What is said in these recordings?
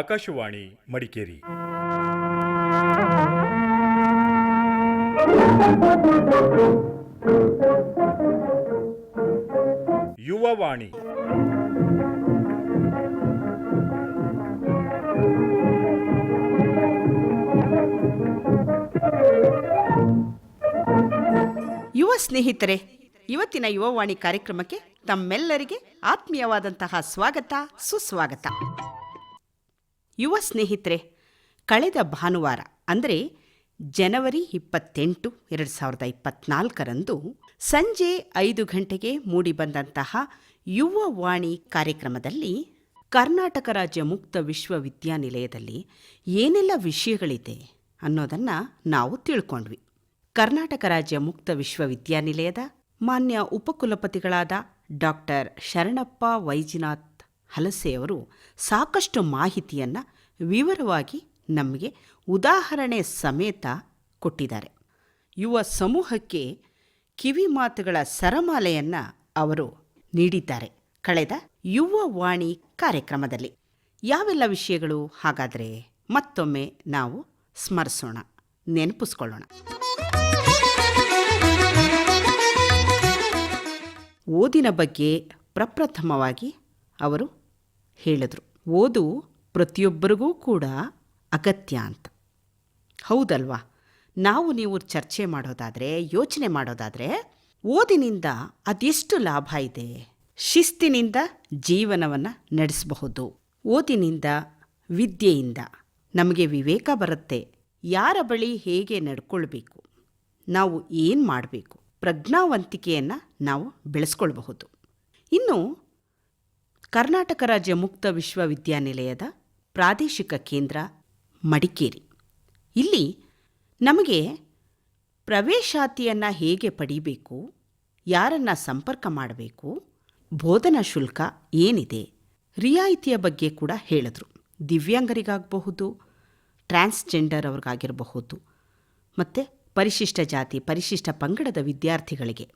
ಆಕಾಶವಾಣಿ ಮಡಿಕೇರಿ. ಯುವವಾಣಿ. ಯುವ ಸ್ನೇಹಿತರೆ ಇವತ್ತಿನ ಯುವವಾಣಿ ಕಾರ್ಯಕ್ರಮಕ್ಕೆ ತಮ್ಮೆಲ್ಲರಿಗೆ ಆತ್ಮೀಯವಾದಂತಹ ಸ್ವಾಗತ ಸುಸ್ವಾಗತ. ಯುವ ಸ್ನೇಹಿತರೆ, ಕಳೆದ ಭಾನುವಾರ, ಅಂದರೆ ಜನವರಿ ಇಪ್ಪತ್ತೆಂಟು, ಎರಡು ಸಾವಿರದ ಇಪ್ಪತ್ನಾಲ್ಕರಂದು ಸಂಜೆ ಐದು ಗಂಟೆಗೆ ಮೂಡಿಬಂದಂತಹ ಯುವವಾಣಿ ಕಾರ್ಯಕ್ರಮದಲ್ಲಿ ಕರ್ನಾಟಕ ರಾಜ್ಯ ಮುಕ್ತ ವಿಶ್ವವಿದ್ಯಾನಿಲಯದಲ್ಲಿ ಏನೆಲ್ಲ ವಿಷಯಗಳಿದೆ ಅನ್ನೋದನ್ನು ನಾವು ತಿಳ್ಕೊಂಡ್ವಿ. ಕರ್ನಾಟಕ ರಾಜ್ಯ ಮುಕ್ತ ವಿಶ್ವವಿದ್ಯಾನಿಲಯದ ಮಾನ್ಯ ಉಪಕುಲಪತಿಗಳಾದ ಡಾಕ್ಟರ್ ಶರಣಪ್ಪ ವೈಜಿನಾಥ್ ಹಲಸೆಯವರು ಸಾಕಷ್ಟು ಮಾಹಿತಿಯನ್ನು ವಿವರವಾಗಿ ನಮಗೆ ಉದಾಹರಣೆ ಸಮೇತ ಕೊಟ್ಟಿದ್ದಾರೆ. ಯುವ ಸಮೂಹಕ್ಕೆ ಕಿವಿ ಮಾತುಗಳ ಸರಮಾಲೆಯನ್ನು ಅವರು ನೀಡಿದ್ದಾರೆ. ಕಳೆದ ಯುವ ವಾಣಿ ಕಾರ್ಯಕ್ರಮದಲ್ಲಿ ಯಾವೆಲ್ಲ ವಿಷಯಗಳು? ಹಾಗಾದರೆ ಮತ್ತೊಮ್ಮೆ ನಾವು ಸ್ಮರಿಸೋಣ, ನೆನಪಿಸ್ಕೊಳ್ಳೋಣ. ಓದಿನ ಬಗ್ಗೆ ಪ್ರಪ್ರಥಮವಾಗಿ ಅವರು ಹೇಳಿದರು. ಓದು ಪ್ರತಿಯೊಬ್ಬರಿಗೂ ಕೂಡ ಅಗತ್ಯ ಅಂತ. ಹೌದಲ್ವಾ? ನಾವು ನೀವು ಚರ್ಚೆ ಮಾಡೋದಾದರೆ, ಯೋಚನೆ ಮಾಡೋದಾದರೆ, ಓದಿನಿಂದ ಅದೆಷ್ಟು ಲಾಭ ಇದೆ? ಶಿಸ್ತಿನಿಂದ ಜೀವನವನ್ನು ನಡೆಸಬಹುದು. ಓದಿನಿಂದ, ವಿದ್ಯೆಯಿಂದ ನಮಗೆ ವಿವೇಕ ಬರುತ್ತೆ. ಯಾರ ಬಳಿ ಹೇಗೆ ನಡ್ಕೊಳ್ಬೇಕು? ನಾವು ಏನು ಮಾಡಬೇಕು? ಪ್ರಜ್ಞಾವಂತಿಕೆಯನ್ನು ನಾವು ಬೆಳೆಸ್ಕೊಳ್ಬಹುದು. ಇನ್ನು ಕರ್ನಾಟಕ ರಾಜ್ಯ ಮುಕ್ತ ವಿಶ್ವವಿದ್ಯಾನಿಲಯದ ಪ್ರಾದೇಶಿಕ ಕೇಂದ್ರ ಮಡಿಕೇರಿ. ಇಲ್ಲಿ ನಮಗೆ ಪ್ರವೇಶಾತಿಯನ್ನು ಹೇಗೆ ಪಡೀಬೇಕು, ಯಾರನ್ನು ಸಂಪರ್ಕ ಮಾಡಬೇಕು, ಬೋಧನಾ ಶುಲ್ಕ ಏನಿದೆ, ರಿಯಾಯಿತಿಯ ಬಗ್ಗೆ ಕೂಡ ಹೇಳಿದ್ರು. ದಿವ್ಯಾಂಗರಿಗಾಗಬಹುದು, ಟ್ರಾನ್ಸ್ಜೆಂಡರ್ ಅವ್ರಿಗಾಗಿರಬಹುದು, ಮತ್ತು ಪರಿಶಿಷ್ಟ ಜಾತಿ, ಪರಿಶಿಷ್ಟ ಪಂಗಡದ ವಿದ್ಯಾರ್ಥಿಗಳಿಗೆ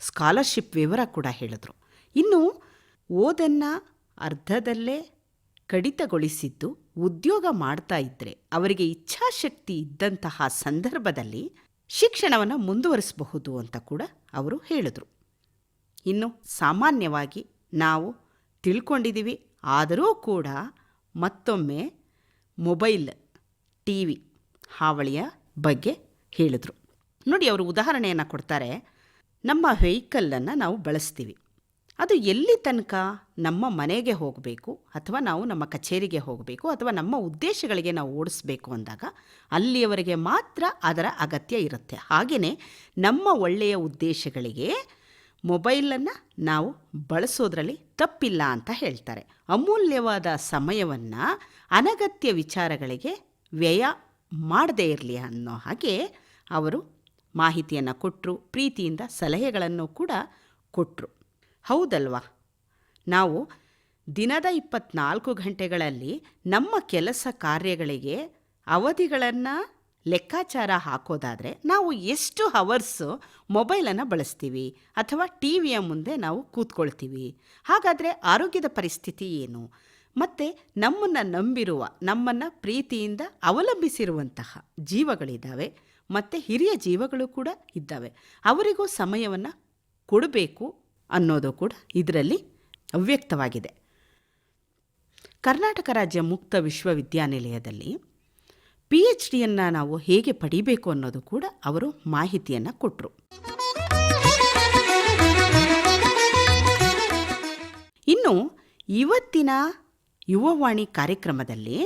ಸ್ಕಾಲರ್ಶಿಪ್ ವಿವರ ಕೂಡ ಹೇಳಿದ್ರು. ಇನ್ನು ಓದನ್ನು ಅರ್ಧದಲ್ಲೇ ಕಡಿತಗೊಳಿಸಿದ್ದು ಉದ್ಯೋಗ ಮಾಡ್ತಾ ಇದ್ದರೆ ಅವರಿಗೆ ಇಚ್ಛಾಶಕ್ತಿ ಇದ್ದಂತಹ ಸಂದರ್ಭದಲ್ಲಿ ಶಿಕ್ಷಣವನ್ನು ಮುಂದುವರಿಸಬಹುದು ಅಂತ ಕೂಡ ಅವರು ಹೇಳಿದರು. ಇನ್ನು ಸಾಮಾನ್ಯವಾಗಿ ನಾವು ತಿಳ್ಕೊಂಡಿದ್ದೀವಿ ಆದರೂ ಕೂಡ ಮತ್ತೊಮ್ಮೆ ಮೊಬೈಲ್ ಟಿ ವಿ ಹಾವಳಿಯ ಬಗ್ಗೆ ಹೇಳಿದರು. ನೋಡಿ, ಅವರು ಉದಾಹರಣೆಯನ್ನು ಕೊಡ್ತಾರೆ. ನಮ್ಮ ವೆಹಿಕಲ್ಲನ್ನು ನಾವು ಬಳಸ್ತೀವಿ. ಅದು ಎಲ್ಲಿ ತನಕ ನಮ್ಮ ಮನೆಗೆ ಹೋಗಬೇಕು ಅಥವಾ ನಾವು ನಮ್ಮ ಕಚೇರಿಗೆ ಹೋಗಬೇಕು ಅಥವಾ ನಮ್ಮ ಉದ್ದೇಶಗಳಿಗೆ ನಾವು ಓಡಿಸ್ಬೇಕು ಅಂದಾಗ ಅಲ್ಲಿಯವರೆಗೆ ಮಾತ್ರ ಅದರ ಅಗತ್ಯ ಇರುತ್ತೆ. ಹಾಗೆಯೇ ನಮ್ಮ ಒಳ್ಳೆಯ ಉದ್ದೇಶಗಳಿಗೆ ಮೊಬೈಲನ್ನು ನಾವು ಬಳಸೋದ್ರಲ್ಲಿ ತಪ್ಪಿಲ್ಲ ಅಂತ ಹೇಳ್ತಾರೆ. ಅಮೂಲ್ಯವಾದ ಸಮಯವನ್ನು ಅನಗತ್ಯ ವಿಚಾರಗಳಿಗೆ ವ್ಯಯ ಮಾಡದೇ ಇರಲಿ ಅನ್ನೋ ಹಾಗೆ ಅವರು ಮಾಹಿತಿಯನ್ನು ಕೊಟ್ಟರು ಪ್ರೀತಿಯಿಂದ ಸಲಹೆಗಳನ್ನು ಕೂಡ ಕೊಟ್ಟರು ಹೌದಲ್ವಾ? ನಾವು ದಿನದ ಇಪ್ಪತ್ನಾಲ್ಕು ಗಂಟೆಗಳಲ್ಲಿ ನಮ್ಮ ಕೆಲಸ ಕಾರ್ಯಗಳಿಗೆ ಅವಧಿಗಳನ್ನು ಲೆಕ್ಕಾಚಾರ ಹಾಕೋದಾದರೆ ನಾವು ಎಷ್ಟು ಹವರ್ಸು ಮೊಬೈಲನ್ನು ಬಳಸ್ತೀವಿ ಅಥವಾ ಟಿ ವಿಯ ಮುಂದೆ ನಾವು ಕೂತ್ಕೊಳ್ತೀವಿ. ಹಾಗಾದರೆ ಆರೋಗ್ಯದ ಪರಿಸ್ಥಿತಿ ಏನು? ಮತ್ತು ನಮ್ಮನ್ನು ನಂಬಿರುವ, ನಮ್ಮನ್ನು ಪ್ರೀತಿಯಿಂದ ಅವಲಂಬಿಸಿರುವಂತಹ ಜೀವಗಳಿದ್ದಾವೆ, ಮತ್ತು ಹಿರಿಯ ಜೀವಗಳು ಕೂಡ ಇದ್ದಾವೆ. ಅವರಿಗೂ ಸಮಯವನ್ನು ಕೊಡಬೇಕು ಅನ್ನೋದು ಕೂಡ ಇದರಲ್ಲಿ ಅವ್ಯಕ್ತವಾಗಿದೆ. ಕರ್ನಾಟಕ ರಾಜ್ಯ ಮುಕ್ತ ವಿಶ್ವವಿದ್ಯಾನಿಲಯದಲ್ಲಿ ಪಿ ಎಚ್ ಡಿಯನ್ನು ನಾವು ಹೇಗೆ ಪಡಿಬೇಕು ಅನ್ನೋದು ಕೂಡ ಅವರು ಮಾಹಿತಿಯನ್ನು ಕೊಟ್ಟರು ಇನ್ನು ಇವತ್ತಿನ ಯುವವಾಣಿ ಕಾರ್ಯಕ್ರಮದಲ್ಲಿ